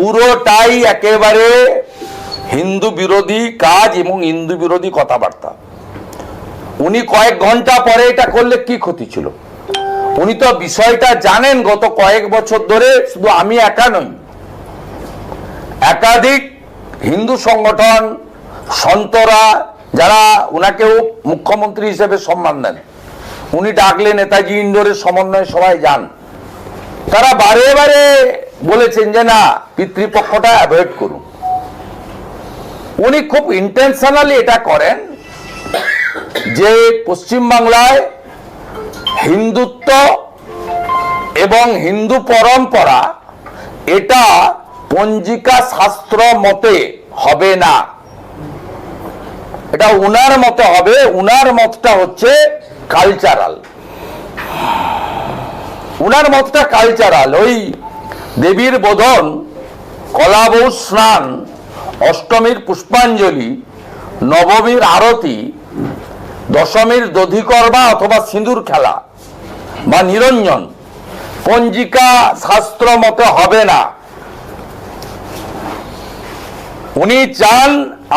পুরোটাই একেবারে হিন্দু বিরোধী কাজ এবং হিন্দু বিরোধী কথাবার্তা। উনি কয়েক ঘণ্টা পরে এটা করলে কি ক্ষতি ছিল? উনি তো বিষয়টা জানেন গত কয়েক বছর ধরে, শুধু আমি একা নই। একাধিক হিন্দু সংগঠন, সন্তরা, যারা ওনাকেও মুখ্যমন্ত্রী হিসেবে সম্মান দেন। উনি ডাকলে নেতাজি ইন্ডোরের সমন্বয়ে সবাই যান। তারা বারে বারে বলেছেন যে না, পিতৃপক্ষটা অ্যাভয়েড করুন। উনি খুব ইন্টেনশনালি এটা করেন যে পশ্চিমবাংলায় হিন্দুত্ব এবং হিন্দু পরম্পরা এটা পঞ্জিকা শাস্ত্র মতে হবে না। এটা উনার মতে হবে, উনার মতটা হচ্ছে কালচারাল উনার মতটা কালচারাল ওই দেবীর বোধন কলাবৌ স্নান, অষ্টমীর পুষ্পাঞ্জলি, নবমীর আরতি, দশমীর দধিকর্মা অথবা সিঁদুর খেলা বা নিরঞ্জন, পঞ্জিকা শাস্ত্র মতে হবে না। উনি চান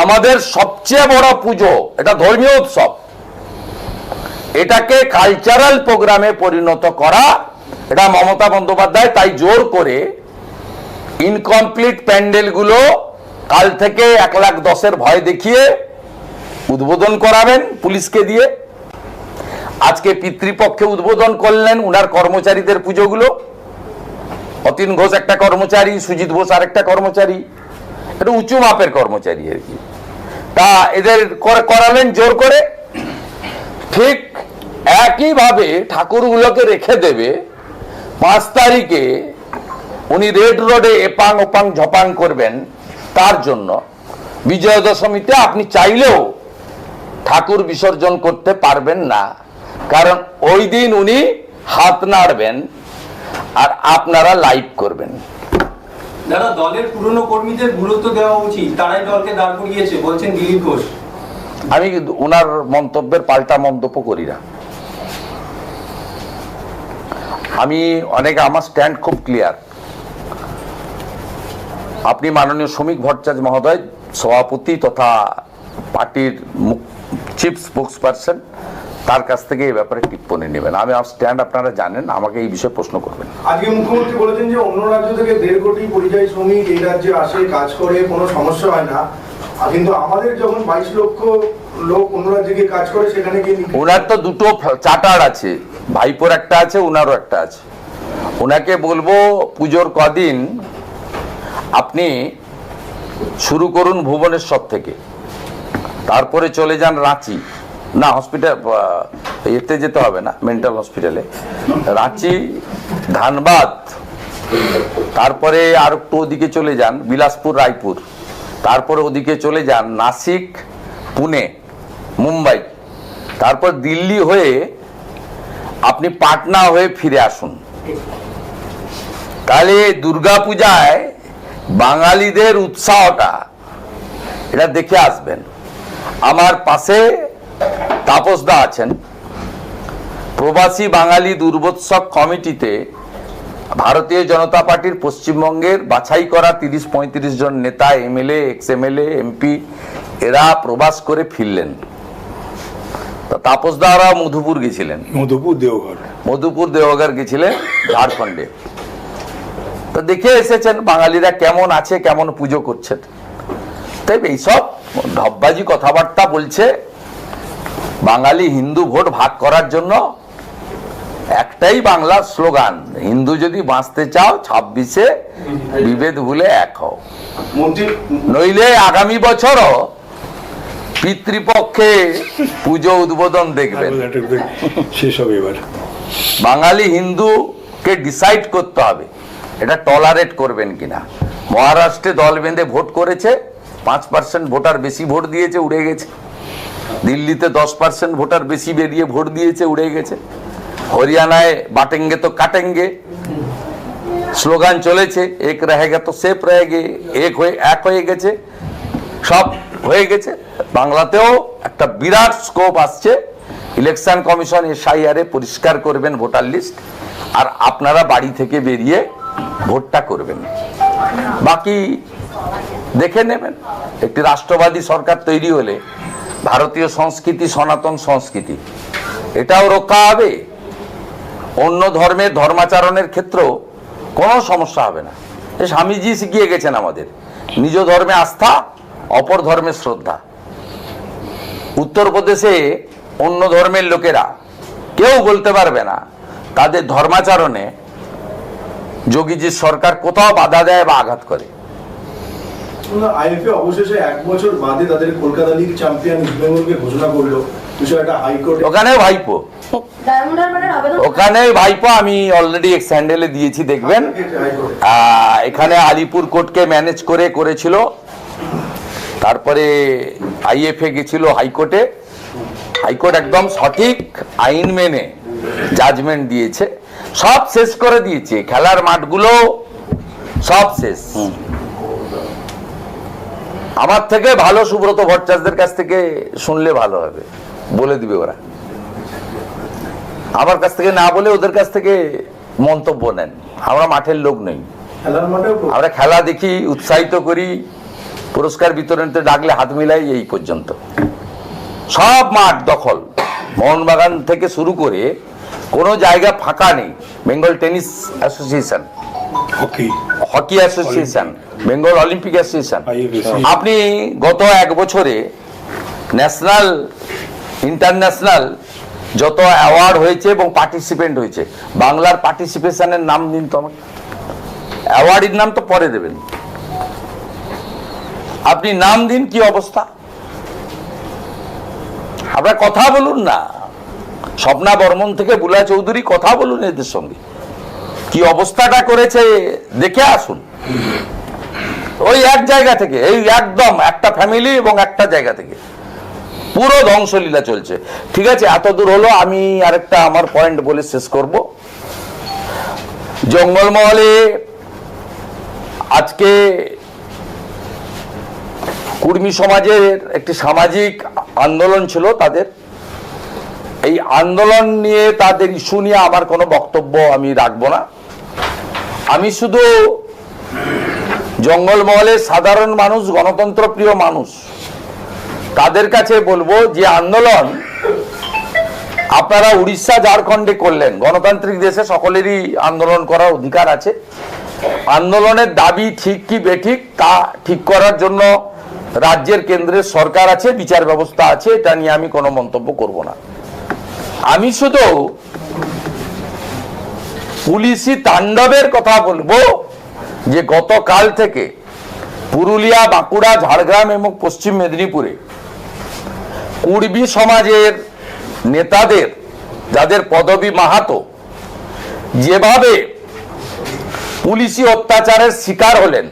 আমাদের সবচেয়ে বড় পুজো, এটা ধর্মীয় উৎসব, এটাকে কালচারাল প্রোগ্রামে পরিণত করা এটা মমতা বন্দ্যোপাধ্যায়, তাই জোর করে ইনকমপ্লিট প্যান্ডেলগুলো কাল থেকে এক লাখ দশের ভয় দেখিয়ে উদ্বোধন করাবেন পুলিশকে দিয়ে। আজকে পিতৃপক্ষে উদ্বোধন করলেন উনার কর্মচারীদের পুজোগুলো। অতীন ঘোষ একটা কর্মচারী, সুজিত ঘোষ আরেকটা কর্মচারী। এটা উঁচু মাপের কর্মচারী আর কি। তা এদের কর- করালেন জোর করে। ঠিক একইভাবে ঠাকুরগুলোকে রেখে দেবে পাঁচ তারিখে উনি রেড রোডে এপাং ওপাং ঝপাং করবেন তার জন্য। বিজয়া দশমীতে আপনি চাইলেও ঠাকুর বিসর্জন করতে পারবেন না। কারণ ওই দিন উনি হাত নাড়বেন আর আপনারা লাইভ করবেন। দলের পুরনো কর্মীদের গুরুত্ব দেওয়া উচিত। তারাই দলকে দাঁড় করিয়েছে বলছেন দিলীপ ঘোষ। আমি ওনার মন্তব্যের পাল্টা মন্তব্য করি না। আমি অনেক আমার স্ট্যান্ড খুব ক্লিয়ার আপনি মাননীয় শ্রমিক ভট্টাচার্য মহোদয় সভাপতি তথা পার্টির চিফ স্পোক্স পারসন তার কাছ থেকে এই ব্যাপারে টিপ্পণী নেবেন। আমি আমার স্ট্যান্ড আপনারা জানেন আমাকে এই বিষয়ে প্রশ্ন করবেন। আজকে মুখ্যমন্ত্রী বলেছেন যে অন্য রাজ্য থেকে দেড় কোটি পরিযায়ী শ্রমিক এই রাজ্যে আসে কাজ করে কোনো সমস্যা হয় না। কিন্তু আমাদের যখন বাইশ লক্ষ লোক অন্য রাজ্যে গিয়ে কাজ করে সেখানে ওনার তো দুটো চার্টার আছে। ভাইপোর একটা আছে ওনারও একটা আছে। ওনাকে বলব, পুজোর কদিন আপনি শুরু করুন ভুবনেশ্বর থেকে। তারপরে চলে যান রাঁচি। না হসপিটাল এতে যেতে হবে না মেন্টাল হসপিটালে রাঁচি, ধানবাদ, তারপরে আর একটু ওদিকে চলে যান, বিলাসপুর, রায়পুর। তারপরে ওদিকে চলে যান নাসিক, পুনে, মুম্বাই। তারপর দিল্লি হয়ে আপনি পাটনা হয়ে ফিরে আসুন। তাহলে দুর্গাপূজায় বাঙালিদের উৎসাহটা, এটা দেখে আসবেন। আমার পাশে তাপসদা আছেন। প্রবাসী বাঙালি দুর্বোৎসব কমিটিতে ভারতীয় জনতা পার্টির পশ্চিমবঙ্গের বাছাই করা তিরিশ পঁয়ত্রিশ জন নেতা, এমএলএ, এক্স এমএলএ, এমপি, এরা প্রবাস করে ফিরলেন। তা তাপসদা ওরা মধুপুর গেছিলেন? মধুপুর দেওঘর। মধুপুর দেওঘর গেছিলেন ঝাড়খণ্ডে তো দেখে এসেছেন বাঙালিরা কেমন আছে কেমন পুজো করছেন। তাই এইসব ঢপবাজি কথাবার্তা বলছে বাঙালি হিন্দু ভোট ভাগ করার জন্য একটাই বাংলার স্লোগান হিন্দু যদি বাঁচতে চাও ছাব্বিশে বিভেদ ভুলে এক হও। নইলে আগামী বছরও পিতৃপক্ষে পুজো উদ্বোধন দেখবেন। শেষ হবে এবার। বাঙালি হিন্দুকে ডিসাইড করতে হবে এটা টলারেট করবেন কিনা। মহারাষ্ট্রে দল বেঁধে ভোট করেছে পাঁচ পার্সেন্ট ভোটার বেশি ভোট দিয়েছে উড়ে গেছে। দিল্লিতে দশ পার্সেন্ট ভোটার বেশি বেরিয়ে ভোট দিয়েছে উড়ে গেছে। হরিয়ানায় বাটেঙ্গে তো কাটেঙ্গে। স্লোগান চলেছে এক রহেগে তো সেফ রহেগে এক হয়ে এক হয়ে গেছে। সব হয়ে গেছে। বাংলাতেও একটা বিরাট স্কোপ আসছে। ইলেকশন কমিশন এসআইআরে পরিষ্কার করবেন ভোটার লিস্ট আর আপনারা বাড়ি থেকে বেরিয়ে ভোটটা করবেন। বাকি দেখে নেবেন। একটি রাষ্ট্রবাদী সরকার তৈরি হলে ভারতীয় সংস্কৃতি, সনাতন সংস্কৃতি, এটাও রক্ষা হবে। অন্য ধর্মের ধর্মাচরণের ক্ষেত্রেও কোনো সমস্যা হবে না। স্বামীজি শিখিয়ে গেছেন আমাদের, নিজ ধর্মে আস্থা, অপর ধর্মে শ্রদ্ধা। উত্তরপ্রদেশে অন্য ধর্মের লোকেরা কেউ বলতে পারবে না। তাদের ধর্মাচরণে যোগীজির সরকার কোথাও বাধা দেয় বা আঘাত করে। আইএফএ অবশেষে এক বছর বাদে তাদের কলকাতা লিগ চ্যাম্পিয়ন ইস্ট ঘোষণা করল। বিষয়টা ভাইপো। ওখানে ভাইপো আমি অলরেডি এক স্যান্ডেলে দিয়েছি দেখবেন। আহ, এখানে আলিপুর কোর্টকে ম্যানেজ করে করেছিল। তারপরে আইএফএ গেছিল হাইকোর্টে। হাইকোর্ট একদম সঠিক আইন মেনে জাজমেন্ট দিয়েছে। সব শেষ করে দিয়েছে। খেলার মাঠগুলো সব শেষ। আমার থেকে ভালো সুব্রত ভট্টাচার্যদের কাছ থেকে শুনলে ভালো হবে। বলে দিবে ওরা। আমার কাছ থেকে না বলে ওদের কাছ থেকে মন্তব্য নেন। আমরা মাঠের লোক নই। আমরা খেলা দেখি উৎসাহিত করি। পুরস্কার বিতরণীতে ডাকলে হাত মিলাই এই পর্যন্ত। সব মাঠ দখল। মোহনবাগান থেকে শুরু করে কোনো জায়গা ফাঁকা নেই। Bengal tennis association. Hockey. Association. Bengal Olympic association. আপনি গত এক বছরে ন্যাশনাল ইন্টারন্যাশনাল যত অ্যাওয়ার্ড হয়েছে এবং পার্টিসিপেন্ট হয়েছে বাংলার পার্টিসিপেশনের নাম দিন তো আমাকে অ্যাওয়ার্ডের নাম তো পরে দেবেন। আপনি নাম দিন কি অবস্থা? আপনার কথা বলুন না। স্বপ্না বর্মন থেকে বুলা চৌধুরী কথা বলুন এদের সঙ্গে। কি অবস্থাটা করেছে দেখে আসুন। ওই এক জায়গা থেকে, এই একদম একটা ফ্যামিলি এবং একটা জায়গা থেকে। পুরো ধ্বংসলীলা চলছে। ঠিক আছে এত দূর হলো আমি আরেকটা আমার পয়েন্ট বলে শেষ করব। জঙ্গলমহলে আজকে কুর্মী সমাজের একটি সামাজিক আন্দোলন ছিল তাদের। এই আন্দোলন নিয়ে তাদের ইস্যু নিয়ে আমার কোনো বক্তব্য আমি রাখব না। আমি শুধু জঙ্গলমহলের সাধারণ মানুষ, গণতন্ত্র প্রিয় মানুষ, তাদের কাছে বলব যে আন্দোলন আপনারা উড়িষ্যা, ঝাড়খণ্ডে করলেন। গণতান্ত্রিক দেশে সকলেরই আন্দোলন করার অধিকার আছে। আন্দোলনের দাবি ঠিক কি বেঠিক তা ঠিক করার জন্য রাজ্যের কেন্দ্রের সরকার আছে, বিচার ব্যবস্থা আছে, এটা নিয়ে আমি কোনো মন্তব্য করব না। আমি শুধু পুলিশি তাণ্ডবের কথা বলব যে গতকাল থেকে পুরুলিয়া, বাঁকুড়া, ঝাড়গ্রাম এবং পশ্চিম মেদিনীপুরে কুর্বী সমাজের নেতাদের, যাদের পদবী মাহাতো, যেভাবে পুলিশি অত্যাচারের শিকার হলেন